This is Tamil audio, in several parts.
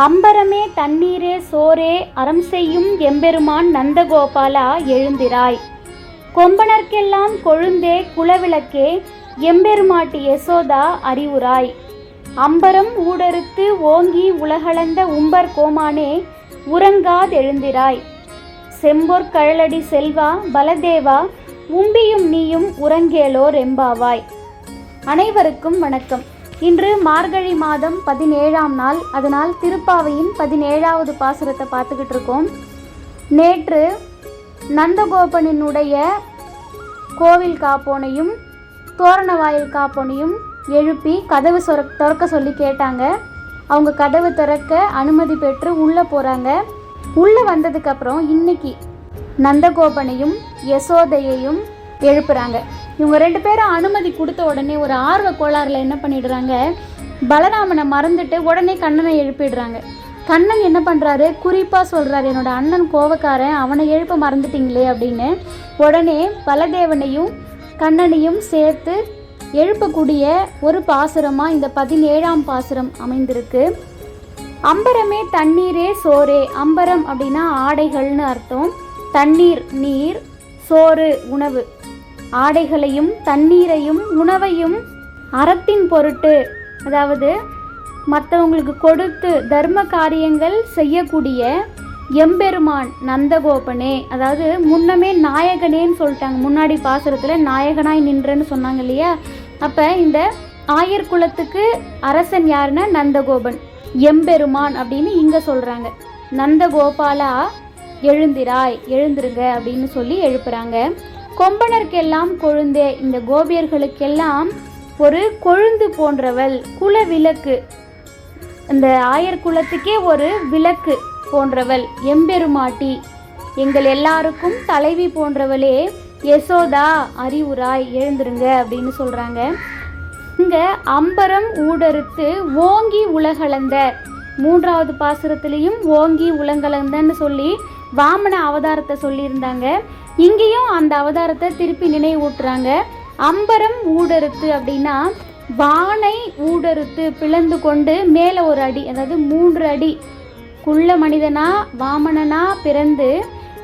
அம்பரமே தண்ணீரே சோரே அறம் செய்யும் எம்பெருமான் நந்தகோபாலா எழுந்திராய். கொம்பனர்க்கெல்லாம் கொழுந்தே குலவிளக்கே எம்பெருமாட்டி யசோதா அறிவுராய் அம்பரம் ஊடறுத்து ஓங்கி உலகளந்த உம்பர் கோமானே உறங்காதெழுந்திராய் செம்பொற் கழலடி செல்வா பலதேவா உம்பியும் நீயும் உறங்கேலோர் எம்பாவாய். அனைவருக்கும் வணக்கம். இன்று மார்கழி மாதம் பதினேழாம் நாள். அதனால் திருப்பாவையின் பதினேழாவது பாசுரத்தை பார்த்துக்கிட்டு இருக்கோம். நேற்று நந்தகோபனினுடைய கோவில் காப்போனையும் தோரணவாயில் காப்போனையும் எழுப்பி கதவு சொர திறக்க சொல்லி கேட்டாங்க. அவங்க கதவு திறக்க அனுமதி பெற்று உள்ளே போகிறாங்க உள்ளே வந்ததுக்கப்புறம் இன்னைக்கு நந்தகோபனையும் யசோதையையும் எழுப்புறாங்க. இவங்க ரெண்டு பேரும் அனுமதி கொடுத்த உடனே ஒரு ஆர்வ கோளாறுல என்ன பண்ணிடுறாங்க? பலராமனை மறந்துட்டு உடனே கண்ணனை எழுப்பிடுறாங்க. கண்ணன் என்ன பண்ணுறாரு குறிப்பாக சொல்கிறாரு என்னோட அண்ணன் கோவக்காரன் அவனை எழுப்ப மறந்துட்டிங்களே அப்படின்னு. உடனே பலதேவனையும் கண்ணனையும் சேர்த்து எழுப்பக்கூடிய ஒரு பாசுரமாக இந்த பதினேழாம் பாசுரம் அமைந்திருக்கு. அம்பரமே தண்ணீரே சோரே அம்பரம் அப்படின்னா ஆடைகள்னு அர்த்தம். தண்ணீர் நீர் சோறு உணவு. ஆடைகளையும் தண்ணீரையும் உணவையும் அறத்தின் பொருட்டு அதாவது மற்றவங்களுக்கு கொடுத்து தர்ம காரியங்கள் செய்யக்கூடிய எம்பெருமான் நந்தகோபனே. அதாவது முன்னமே நாயகனேன்னு சொல்லிட்டாங்க. முன்னாடி பாசுரத்தில் நாயகனாய் நின்றேன்னு சொன்னாங்க இல்லையா? அப்போ இந்த ஆயர் குலத்துக்கு அரசன் யாருன்னா நந்தகோபன். எம்பெருமான் அப்படின்னு இங்கே சொல்கிறாங்க நந்தகோபாலா எழுந்திராய் எழுந்திருங்க அப்படின்னு சொல்லி எழுப்புறாங்க. கொம்பனருக்கெல்லாம் கொழுந்தே இந்த கோபியர்களுக்கெல்லாம் ஒரு கொழுந்து போன்றவள் குல விளக்கு. இந்த ஆயர் குலத்துக்கே ஒரு விளக்கு போன்றவள் எம்பெருமாட்டி. எங்கள் எல்லாருக்கும் தலைவி போன்றவளே யசோதா அறிவுராய் எழுந்துருங்க அப்படின்னு சொல்கிறாங்க இங்கே அம்பரம் ஊடறுத்து ஓங்கி உலகளந்த மூன்றாவது பாசுரத்திலையும் ஓங்கி உலகலந்தன்னு சொல்லி வாமன அவதாரத்தை சொல்லியிருந்தாங்க. இங்கேயும் அந்த அவதாரத்தை திருப்பி நினைவூட்டுறாங்க. அம்பரம் ஊடறுத்து அப்படின்னா வானை ஊடறுத்து பிளந்து கொண்டு மேலே ஒரு அடி அதாவது மூன்று அடி குள்ள மனிதனா வாமனனா பிறந்து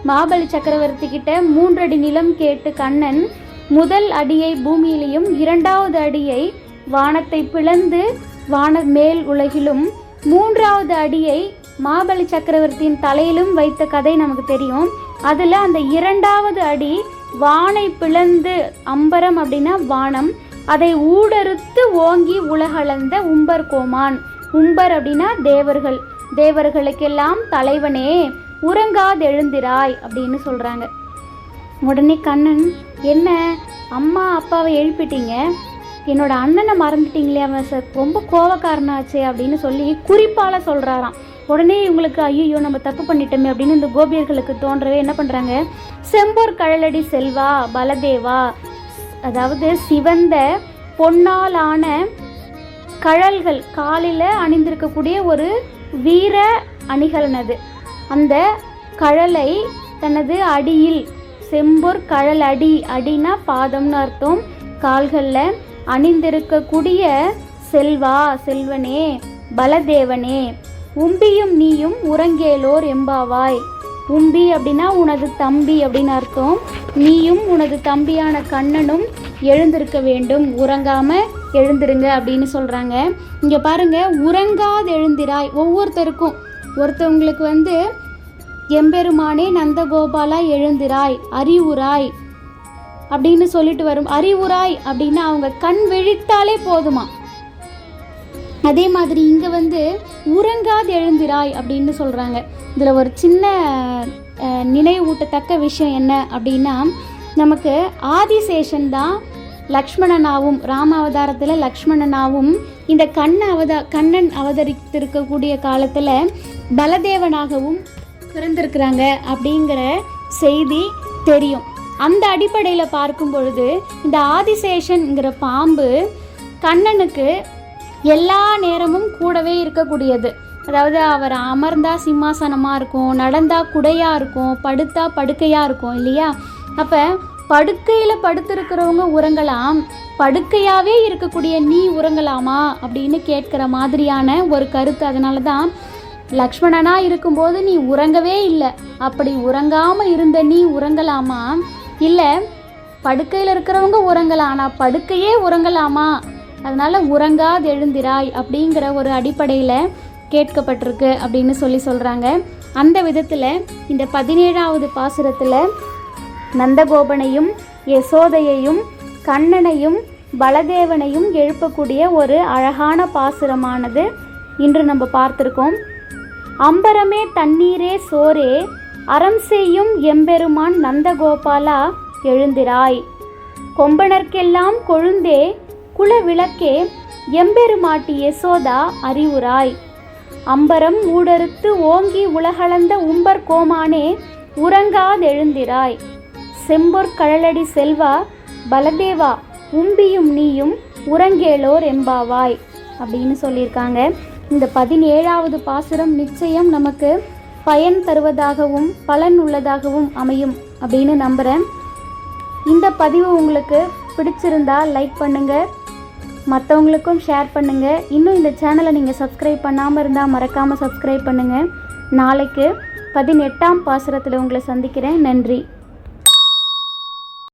மாபலி சக்கரவர்த்தி கிட்ட மூன்றடி நிலம் கேட்டு கண்ணன் முதல் அடியை பூமியிலையும் இரண்டாவது அடியை வானத்தை பிளந்து வான மேல் உலகிலும் மூன்றாவது அடியை மாபலி சக்கரவர்த்தியின் தலையிலும் வைத்த கதை நமக்கு தெரியும். அதில் அந்த இரண்டாவது அடி வானை பிளந்து அம்பரம் அப்படின்னா வானம். அதை ஊடறுத்து ஓங்கி உலகளந்த உம்பர் கோமான். உம்பர் அப்படின்னா தேவர்கள். தேவர்களுக்கெல்லாம் தலைவனே உறங்காதெழுந்திராய் அப்படின்னு சொல்கிறாங்க உடனே கண்ணன் என்ன? அம்மா அப்பாவை எழுப்பிட்டீங்க? என்னோட அண்ணனை மறந்துட்டீங்களே அவன் சார் ரொம்ப கோவக்காரனாச்சே அப்படின்னு சொல்லி குறிப்பால் சொல்கிறாராம் உடனே இவங்களுக்கு ஐயோ நம்ம தப்பு பண்ணிட்டோமே அப்படின்னு இந்த கோபியர்களுக்கு தோன்றவே என்ன பண்ணுறாங்க செம்பொர் கழலடி செல்வா பலதேவா அதாவது சிவந்த பொன்னாலான கழல்கள் காலில் அணிந்திருக்கக்கூடிய ஒரு வீர அணிகலனது. அந்த கழலை தனது அடியில் செம்பொர் கழல் அடி அடினா பாதம்னு அர்த்தம். கால்களில் அணிந்திருக்கக்கூடிய செல்வா செல்வனே பலதேவனே உம்பியும் நீயும் உறங்கேலோர் எம்பாவாய். உம்பி அப்படின்னா உனது தம்பி அப்படின்னு அர்த்தம். நீயும் உனது தம்பியான கண்ணனும் எழுந்திருக்க வேண்டும். உறங்காம எழுந்திருங்க அப்படின்னு சொல்கிறாங்க இங்கே பாருங்க உறங்காது எழுந்திராய் ஒவ்வொருத்தருக்கும் ஒருத்தவங்களுக்கு வந்து எம்பெருமானே நந்தகோபாலா எழுந்திராய் அறிவுராய். அப்படின்னு சொல்லிட்டு வரும். அறிவுராய் அப்படின்னா அவங்க கண் விழித்தாலே போதுமா? அதே மாதிரி இங்கே வந்து உறங்காது எழுந்திராய் அப்படின்னு சொல்கிறாங்க இதில் ஒரு சின்ன நினைவூட்டத்தக்க விஷயம் என்ன அப்படின்னா நமக்கு ஆதிசேஷன் தான் லக்ஷ்மணனாவும் ராம அவதாரத்தில் லக்ஷ்மணனாவும் இந்த கண்ண அவதா கண்ணன் அவதரித்திருக்கக்கூடிய காலத்தில் பலதேவனாகவும் பிறந்திருக்கிறாங்க அப்படிங்கிற செய்தி தெரியும். அந்த அடிப்படையில் பார்க்கும் பொழுது இந்த ஆதிசேஷன்ங்கிற பாம்பு கண்ணனுக்கு எல்லா நேரமும் கூடவே இருக்கக்கூடியது. அதாவது அவர் அமர்ந்தா சிம்மாசனமாக இருக்கும் நடந்தா குடையாக இருக்கும் படுத்தா படுக்கையாக இருக்கும் இல்லையா? அப்போ படுக்கையில் படுத்திருக்கிறவங்க உறங்கலாம் படுக்கையாகவே இருக்கக்கூடிய நீ உறங்கலாமா அப்படின்னு கேட்குற மாதிரியான ஒரு கருத்து. அதனால தான் லக்ஷ்மணனாக இருக்கும்போது நீ உறங்கவே இல்லை. அப்படி உறங்காமல் இருந்த நீ உறங்கலாமா? இல்லை படுக்கையில் இருக்கிறவங்க உறங்கலாம் ஆனால் படுக்கையே உறங்கலாமா? அதனால் உறங்காது எழுந்திராய் அப்படிங்கிற ஒரு அடிப்படையில் கேட்கப்பட்டிருக்கு அப்படின்னு சொல்லி சொல்கிறாங்க அந்த விதத்தில் இந்த பதினேழாவது பாசுரத்தில் நந்தகோபனையும் யசோதையையும் கண்ணனையும் பலதேவனையும் எழுப்பக்கூடிய ஒரு அழகான பாசுரமானது இன்று நம்ம பார்த்துருக்கோம். அம்பரமே தண்ணீரே சோரே அறம் செய்யும் எம்பெருமான் நந்தகோபாலா எழுந்திராய். கொம்பனர்க்கெல்லாம் கொழுந்தே குல விளக்கே எம்பெருமாட்டி யசோதா அறிவுராய் அம்பரம் ஊடறுத்து ஓங்கி உலகளந்த உம்பர் கோமானே உறங்காதெழுந்திராய் செம்பொற் கழலடி செல்வா பலதேவா உம்பியும் நீயும் உறங்கேலோர் எம்பாவாய். அப்படின்னு சொல்லியிருக்காங்க. இந்த பதினேழாவது பாசுரம் நிச்சயம் நமக்கு பயன் தருவதாகவும் பலன் உள்ளதாகவும் அமையும் அப்படின்னு நம்புகிறேன் இந்த பதிவு உங்களுக்கு பிடிச்சிருந்தா லைக் பண்ணுங்கள் மற்றவங்களுக்கும் ஷேர் பண்ணுங்கள் இன்னும் இந்த சேனலை நீங்கள் சப்ஸ்கிரைப் பண்ணாமல் இருந்தால் மறக்காமல் சப்ஸ்கிரைப் பண்ணுங்கள் நாளைக்கு பதினெட்டாம் பாசுரத்தில் உங்களை சந்திக்கிறேன். நன்றி.